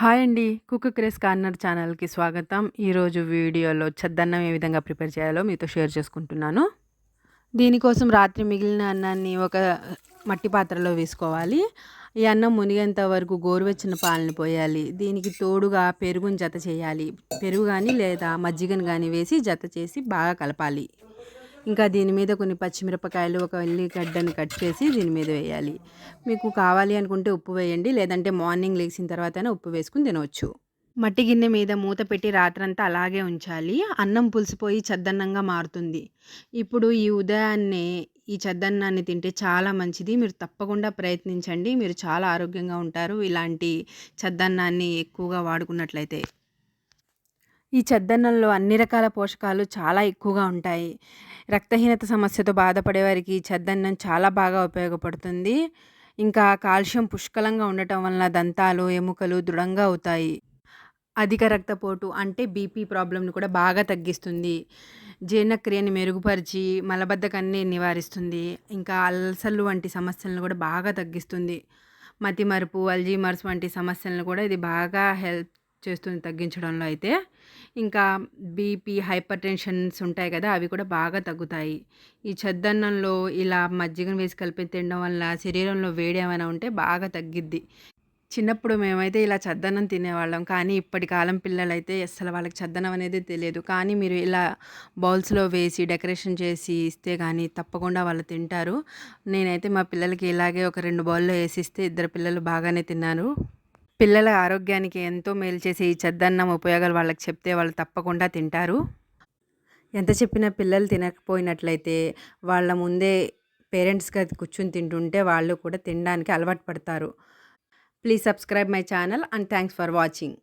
Hi అండి. Cook craze corner ఛానల్కి స్వాగతం. ఈరోజు వీడియోలో చద్దన్నం ఏ విధంగా ప్రిపేర్ చేయాలో మీతో షేర్ చేసుకుంటున్నాను. దీనికోసం రాత్రి మిగిలిన అన్నాన్ని ఒక మట్టి పాత్రలో వేసుకోవాలి. ఈ అన్నం మునిగేంత వరకు గోరువెచ్చిన పాలను పోయాలి. దీనికి తోడుగా పెరుగుని జత చేయాలి. పెరుగు కానీ లేదా మజ్జిగను కానీ వేసి జత చేసి బాగా కలపాలి. ఇంకా దీని మీద కొన్ని పచ్చిమిరపకాయలు ఒక ఎల్లిగడ్డని కట్ చేసి దీని మీద వేయాలి. మీకు కావాలి అనుకుంటే ఉప్పు వేయండి లేదంటే మార్నింగ్ లేచిన తర్వాత ఉప్పు వేసుకుని తినవచ్చు మట్టి గిన్నె మీద మూత పెట్టి రాత్రంతా అలాగే ఉంచాలి. అన్నం పులిసిపోయి చద్దన్నంగా మారుతుంది. ఇప్పుడు ఈ ఉదయాన్నే ఈ చద్దన్నాన్ని తింటే చాలా మంచిది. మీరు తప్పకుండా ప్రయత్నించండి. మీరు చాలా ఆరోగ్యంగా ఉంటారు. ఇలాంటి చద్దన్నాన్ని ఎక్కువగా వాడుకున్నట్లయితే. ఈ చద్దన్నంలో అన్ని రకాల పోషకాలు చాలా ఎక్కువగా ఉంటాయి. రక్తహీనత సమస్యతో బాధపడే వారికి చద్దన్నం చాలా బాగా ఉపయోగపడుతుంది. ఇంకా కాల్షియం పుష్కలంగా ఉండటం వలన దంతాలు ఎముకలు దృఢంగా అవుతాయి. అధిక రక్తపోటు అంటే బీపీ ప్రాబ్లంను కూడా బాగా తగ్గిస్తుంది. జీర్ణక్రియని మెరుగుపరిచి మలబద్ధకాన్ని నివారిస్తుంది. ఇంకా అల్సర్లు వంటి సమస్యలను కూడా బాగా తగ్గిస్తుంది. మతిమరుపు అల్జీమర్స్ వంటి సమస్యలను కూడా ఇది బాగా హెల్ప్ చేస్తుంది తగ్గించడంలో అయితే ఇంకా బీపీ హైపర్ టెన్షన్స్ ఉంటాయి కదా అవి కూడా బాగా తగ్గుతాయి. ఈ చద్దన్నంలో ఇలా మజ్జిగను వేసి కలిపి తినడం వల్ల శరీరంలో వేడి ఏమైనా ఉంటే బాగా తగ్గిద్ది. చిన్నప్పుడు మేమైతే ఇలా చద్దన్నం తినేవాళ్ళం కానీ ఇప్పటి కాలం పిల్లలైతే అసలు వాళ్ళకి చద్దన్నం అనేది తెలియదు. కానీ మీరు ఇలా బౌల్స్లో వేసి డెకరేషన్ చేసి ఇస్తే కానీ తప్పకుండా వాళ్ళు తింటారు. నేనైతే మా పిల్లలకి ఇలాగే ఒక రెండు బౌల్లో వేసి ఇస్తే ఇద్దరు పిల్లలు బాగానే తిన్నారు. పిల్లల ఆరోగ్యానికి ఎంతో మేలు చేసే ఈ చెద్దన్నం ఉపయోగాలు వాళ్ళకి చెప్తే వాళ్ళు తప్పకుండా తింటారు. ఎంత చెప్పినా పిల్లలు తినకపోయినట్లయితే వాళ్ళ ముందే పేరెంట్స్గా కూర్చుని తింటుంటే వాళ్ళు కూడా తినడానికి అలవాటు పడతారు. Please subscribe my channel and thanks for watching.